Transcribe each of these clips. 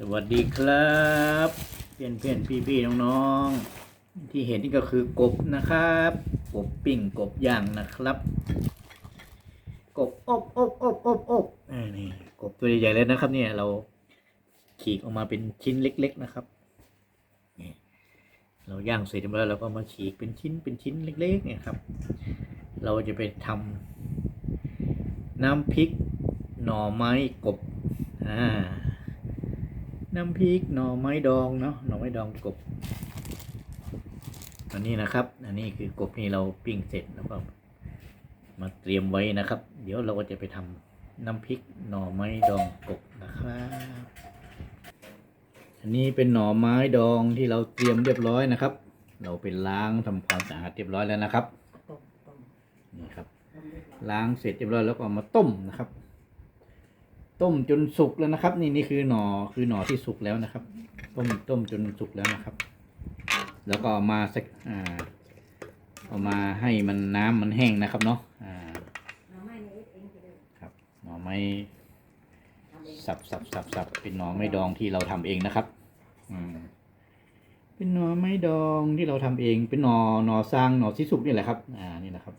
สวัสดีครับเพื่อนเพื่อนพี่พี่น้องๆที่เห็นนี่ก็คือกบนะครับ กบปิ้งกบย่างนะครับ กบอบอบอบอบอบอนี่กบตัวใหญ่ๆเลยนะครับ เนี่ยเราขีกออกมาเป็นชิ้นเล็ก ๆนะครับนี่เราย่างเสร็จแล้วเราก็มาฉีกเป็นชิ้นเป็นชิ้นเล็ก ๆ เนี่ยครับ เราจะไปทำน้ำพริกหน่อไม้กบอ่า น้ำพริกหน่อไม้ดองเนาะหน่อไม้ดองกบอันนี้นะครับ อันนี้คือกบนี่เราปิ้งเสร็จแล้วก็มาเตรียมไว้นะครับ เดี๋ยวเราก็จะไปทำน้ำพริกหน่อไม้ดองกบนะครับ อันนี้เป็นหน่อไม้ดองที่เราเตรียมเรียบร้อยนะครับ เราไปล้างทำความสะอาดเรียบร้อยแล้วนะครับต้มต้มนี่ครับ ล้างเสร็จเรียบร้อยแล้วก็เอามาต้มนะครับ ต้มจนสุกแล้วนะครับ นี่นี่คือหน่อคือหน่อที่สุกแล้วนะครับ ต้มต้มจนสุกแล้วนะครับ แล้วก็ามาสักอ่าเอามาให้มันน้ำมันแห้งนะครับเนาะอ่าน้ำไม่ในเอฟเอครับหน่อไม้สับสับสับสับเป็นหน่อไม้ดองที่เราทำเองนะครับอืมเป็นหน่อไม้ดองที่เราทำเอง เป็นหน่อหน่อซางหน่อที่สุกนี่แหละครับ อ่านี่แหละครับ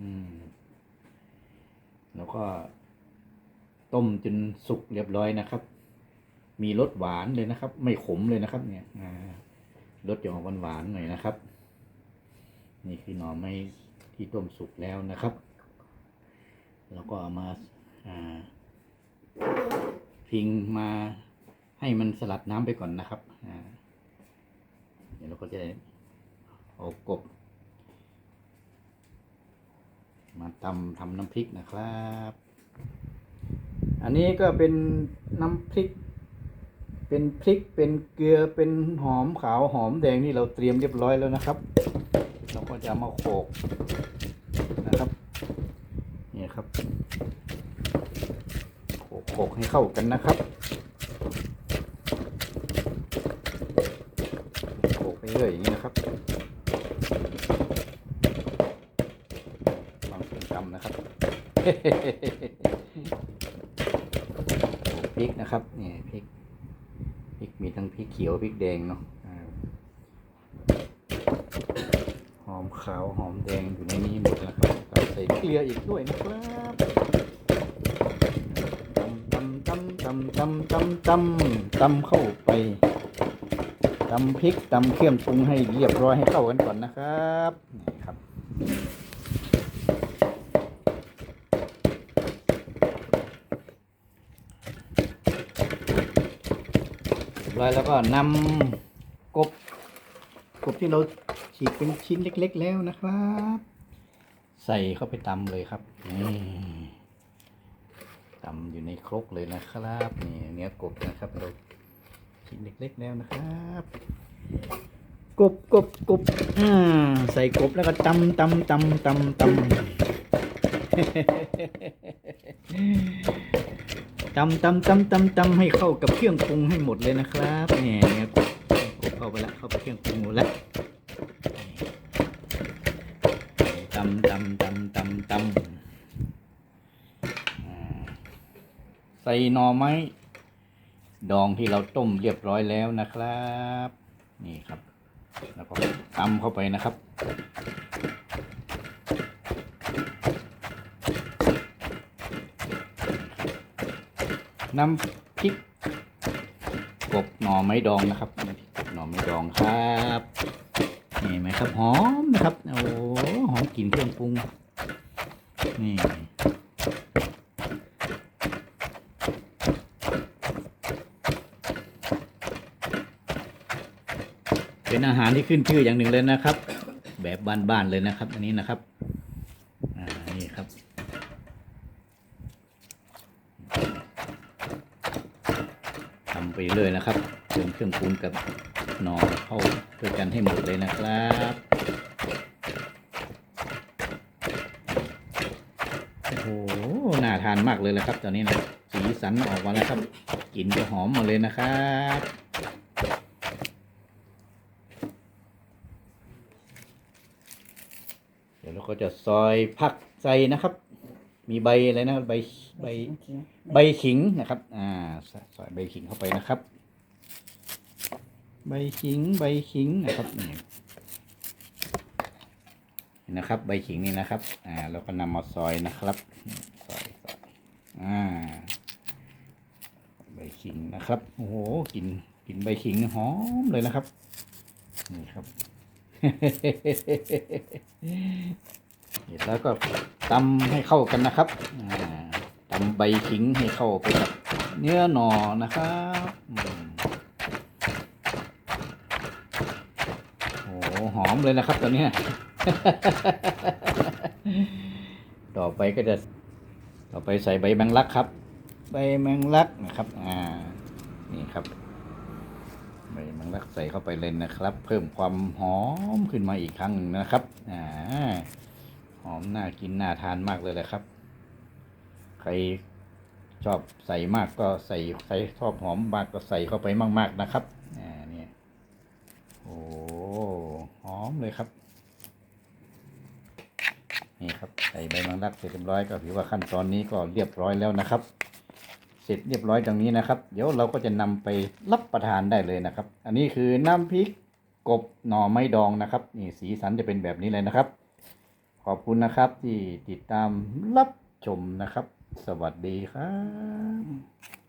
อืมแล้วก็ ต้มจนสุกเรียบร้อยนะครับ มีรสหวานเลยนะครับ ไม่ขมเลยนะครับ เนี่ยรสจะออกหวานๆหน่อยนะครับ นี่คือหน่อไม้ที่ต้มสุกแล้วนะครับ แล้วก็เอามาพิงมาให้มันสลัดน้ำไปก่อนนะครับเดี๋ยวเราก็จะเอากบ มาตำทำน้ำพริกนะครับ อันนี้ก็เป็นน้ำพริก เป็นพริกเป็นเกลือเป็นหอมขาวหอมแดงนี่เราเตรียมเรียบร้อยแล้วนะครับ เราก็จะมาโขกนะครับนี่ครับโขกโขกให้เข้ากันนะครับโขกไปเรื่อยอย่างนี้นะครับความทรงจำนะครับ ริกนะครับนี่พริกพริกมีทั้งพริกเขียวพริกแดงเนาะหอมขาวหอมแดงอยู่ในนี้หมดแล้วครับใส่เกลืออีกด้วยนะครับตำตำตำตำตำตำตำเข้าไปตำพริกตำเครื่องปรุงให้เรียบร้อยให้เข้ากันก่อนนะครับนี่ครับ ร้อยแล้วก็นำกบ กบที่เราฉีกเป็นชิ้นเล็ก ๆ แล้วนะครับ ใส่เข้าไปตำเลยครับนี่ตำอยู่ในครกเลยนะครับนี่เนื้อกบนะครับเราชิ้นเล็กๆแล้วนะครับกบกบกบอ่าใส่กบแล้วก็ตำตำตำตำตำำตำตำตำตำให้เข้ากับเครื่องปรุงให้หมดเลยนะครับเนี่ยเนี่ยเข้าไปล้วเข้าไปเครื่องปรุงหมดล้วตำตำตำตำตำใส่หน่อไม้ดองที่เราต้มเรียบร้อยแล้วนะครับ นี่ครับ แล้วก็ตำเข้าไปนะครับ น้ำพริกกบหน่อไม้ดองนะครับน้ำพริกกบหน่อไม้ดองครับนี่ไหมครับหอมนะครับโอ้หอมกลิ่นเครื่องปรุงนี่เป็นอาหารที่ขึ้นชื่ออย่างหนึ่งเลยนะครับ แบบบ้านๆเลยนะครับ อันนี้นะครับอ่านี่ครับ ทำ ไปเลยนะครับเติมเครื่องปรุงกับหนอเข้าด้วยกันให้หมดเลยนะครับโอ้โหน่าทานมากเลยนะครับ ตอนนี้นะสีสันออกมาแล้วครับกลิ่นจะหอมมาเลยนะครับเดี๋ยวเราก็จะซอยผักใส่นะครับ มีใบอะไรนะใบใบใบขิงนะครับ อ่าใส่ใบขิงเข้าไปนะครับ ใบขิงใบขิงนะครับนี่เห็นนะครับ ใบขิงนี่นะครับ อ่าเราก็นำมาซอยนะครับซอยซอยอ่าใบขิงนะครับโอ้โหกลินกลินใบขิงหอมเลยนะครับนี่ครับ แล้วก็ตำให้เข้ากันนะครับอ่าตำใบขิงให้เข้าไปกับเนื้อหน่อนะครับโอ้โหหอมเลยนะครับตอนนี้ต่อไปก็จะต่อไปใส่ใบแมงลักครับ ใบแมงลักนะครับ อ่า นี่ครับ ใบแมงลักใส่เข้าไปเลยนะครับ เพิ่มความหอมขึ้นมาอีกครั้งหนึ่งนะครับ อ่า หอมน่ากินน่าทานมากเลยแหละครับ ใครชอบใส่มากก็ใส่ใครชอบหอมมากก็ใส่เข้าไปมากๆนะครับอ่าเนี่ยโอ้หอมเลยครับ นี่ครับใส่ใบมังลักเสร็จเรียบร้อยก็ถือว่าขั้นตอนนี้ก็เรียบร้อยแล้วนะครับ เสร็จเรียบร้อยตรงนี้นะครับ เดี๋ยวเราก็จะนำไปรับประทานได้เลยนะครับ อันนี้คือน้ำพริกกบหน่อไม้ดองนะครับ นี่สีสันจะเป็นแบบนี้เลยนะครับ ขอบคุณนะครับที่ติดตามรับชมนะครับ สวัสดีครับ